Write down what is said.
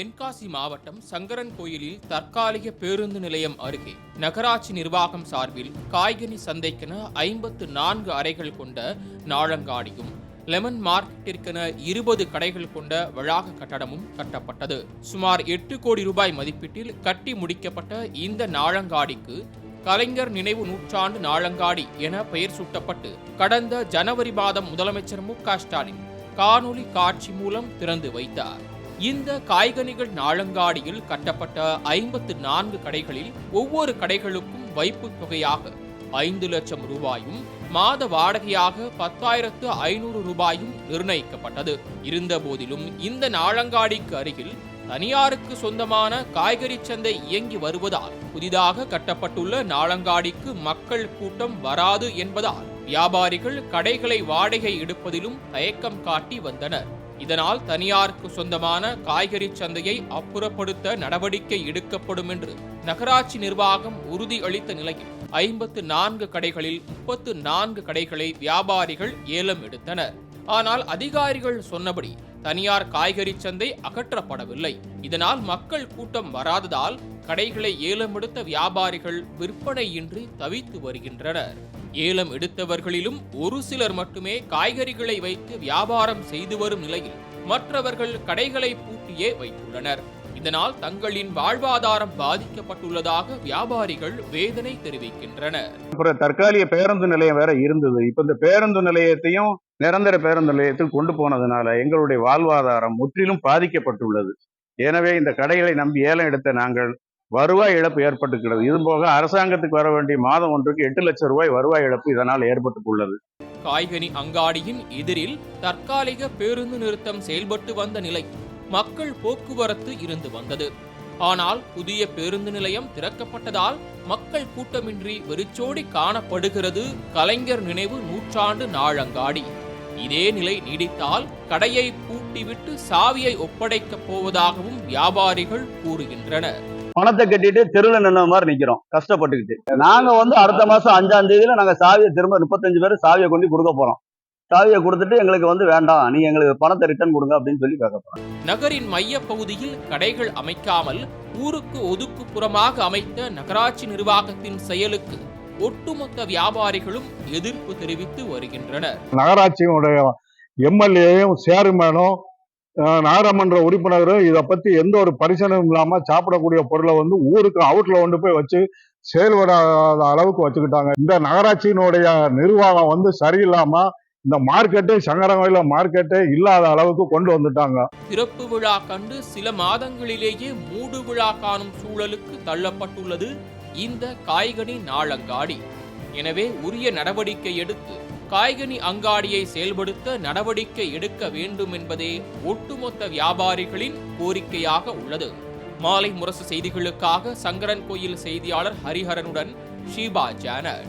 தென்காசி மாவட்டம் சங்கரன் கோயிலில் தற்காலிக பேருந்து நிலையம் அருகே நகராட்சி நிர்வாகம் சார்பில் காய்கனி சந்தைக்கென ஐம்பத்து நான்கு அறைகள் கொண்ட நாளங்காடியும் லெமன் மார்க்கெட்டிற்கென இருபது கடைகள் கொண்ட வளாக கட்டடமும் கட்டப்பட்டது. சுமார் எட்டு கோடி ரூபாய் மதிப்பீட்டில் கட்டி முடிக்கப்பட்ட இந்த நாளங்காடிக்கு கலைஞர் நினைவு நூற்றாண்டு நாளங்காடி என பெயர் சூட்டப்பட்டு கடந்த ஜனவரி மாதம் முதலமைச்சர் மு க ஸ்டாலின் காணொலி காட்சி மூலம் திறந்து வைத்தார். இந்த காய்கனிகள் நாளங்காடியில் கட்டப்பட்ட ஐம்பத்து நான்கு கடைகளில் ஒவ்வொரு கடைகளுக்கும் வைப்புத் தொகையாக ஐந்து லட்சம் ரூபாயும் மாத வாடகையாக பத்தாயிரத்து ஐநூறு ரூபாயும் நிர்ணயிக்கப்பட்டது. இருந்த போதிலும் இந்த நாளங்காடிக்கு அருகில் தனியாருக்கு சொந்தமான காய்கறி சந்தை இயங்கி வருவதால் புதிதாக கட்டப்பட்டுள்ள நாளங்காடிக்கு மக்கள் கூட்டம் வராது என்பதால் வியாபாரிகள் கடைகளை வாடகை எடுப்பதிலும் தயக்கம் காட்டி வந்தனர். இதனால் தனியாருக்கு சொந்தமான காய்கறி சந்தையை அப்புறப்படுத்த நடவடிக்கை எடுக்கப்படும் என்று நகராட்சி நிர்வாகம் உறுதி அளித்த நிலையில் ஐம்பத்து நான்கு கடைகளில் முப்பத்து நான்கு கடைகளை வியாபாரிகள் ஏலம் எடுத்தனர். ஆனால் அதிகாரிகள் சொன்னபடி தனியார் காய்கறி சந்தை அகற்றப்படவில்லை. இதனால் மக்கள் கூட்டம் வராததால் கடைகளை ஏலம் எடுத்த வியாபாரிகள் விற்பனையின்றி தவித்து வருகின்றனர். ஏலம் எடுத்தவர்களிலும் ஒரு சிலர் மட்டுமே காய்கறிகளை வைத்து வியாபாரம் செய்து வரும் நிலையில் மற்றவர்கள் கடைகளை பூட்டியே வைத்துள்ளனர். இதனால் தங்களின் வாழ்வாதாரம் பாதிக்கப்பட்டுள்ளதாக வியாபாரிகள் வேதனை தெரிவிக்கின்றனர். அப்புறம் தற்காலிக பேருந்து நிலையம் வேற இருந்தது. இப்ப இந்த பேருந்து நிலையத்தையும் நிரந்தர பேருந்து நிலையத்தில் கொண்டு போனதுனால எங்களுடைய வாழ்வாதாரம் முற்றிலும் பாதிக்கப்பட்டுள்ளது. எனவே இந்த கடைகளை நம்பி ஏலம் எடுத்த நாங்கள் வருவாய் இழப்பு ஏற்பட்டுக்கிறது. இது போக அரசாங்கத்துக்கு வர வேண்டிய மாதம் ஒன்றுக்கு எட்டு லட்சம் ரூபாய் வருவாய் இழப்பு இதனால் ஏற்பட்டுள்ளது. காய்கனி அங்காடியின் எதிரில் தற்காலிக பேருந்து நிறுத்தம் செயல்பட்டு வந்த நிலை மக்கள் போக்குவரத்து இருந்து வந்தது. ஆனால் புதிய பேருந்து நிலையம் திறக்கப்பட்டதால் மக்கள் கூட்டமின்றி வெறிச்சோடி காணப்படுகிறது கலைஞர் நினைவு நூற்றாண்டு நாளங்காடி இதே நிலை நீடித்தால் கடையை பூட்டிவிட்டு சாவியை ஒப்படைக்கப் போவதாகவும் வியாபாரிகள் கூறுகின்றனர். பணத்தை கட்டிட்டு தெருவில் நின்ன மாதிரி நிக்கிறோம். கஷ்டப்பட்டுக்கிட்டு. நாங்க வந்து அடுத்த மாசம் அஞ்சாம் தேதியில நாங்க சாவியை திரும்ப முப்பத்தஞ்சு பேர் சாவியை கொண்டு கொடுக்க போறோம். சாவியை கொடுத்துட்டு எங்களுக்கு வந்து வேண்டாம். நீங்க எங்களுக்கு பணத்தை ரிட்டர்ன் கொடுங்க அப்படின்னு சொல்லி கேட்க போறோம். நகரின் மைய பகுதியில் கடைகள் அமைக்காமல் ஊருக்கு ஒதுக்குப்புறமாக அமைத்த நகராட்சி நிர்வாகத்தின் செயலுக்கு ஒட்டுமொத்த வியாபாரிகளும் எதிர்ப்பு தெரிவித்து வருகின்றனர். நகராட்சியினுடைய எம்எல்ஏயும் சேர்மேனும் நாடாளுமன்ற உறுப்பினரும் இதை பத்தி எந்த ஒரு பரிசனமும் இல்லாம சாப்பிடக்கூடிய பொருளை வந்து ஊருக்கு அவுட்ல கொண்டு போய் வச்சு செயல்படாத அளவுக்கு வச்சுக்கிட்டாங்க. இந்த நகராட்சியினுடைய நிர்வாகம் வந்து சரியில்லாம இந்த மார்க்கெட்டே சங்கரங்கோயில மார்க்கெட்டே இல்லாத அளவுக்கு கொண்டு வந்துட்டாங்க. திறப்பு விழா கண்டு சில மாதங்களிலேயே மூடு விழா காணும் சூழலுக்கு தள்ளப்பட்டுள்ளது இந்த காய்கனி நாளங்காடி. எனவே உரிய நடவடிக்கை எடுத்து காய்கனி அங்காடியை செயல்படுத்த நடவடிக்கை எடுக்க வேண்டும் என்பதே ஒட்டுமொத்த வியாபாரிகளின் கோரிக்கையாக உள்ளது. மாலை முரசு செய்திகளுக்காக சங்கரன் கோயில் செய்தியாளர் ஹரிஹரனுடன் ஷீபா ஜானர்.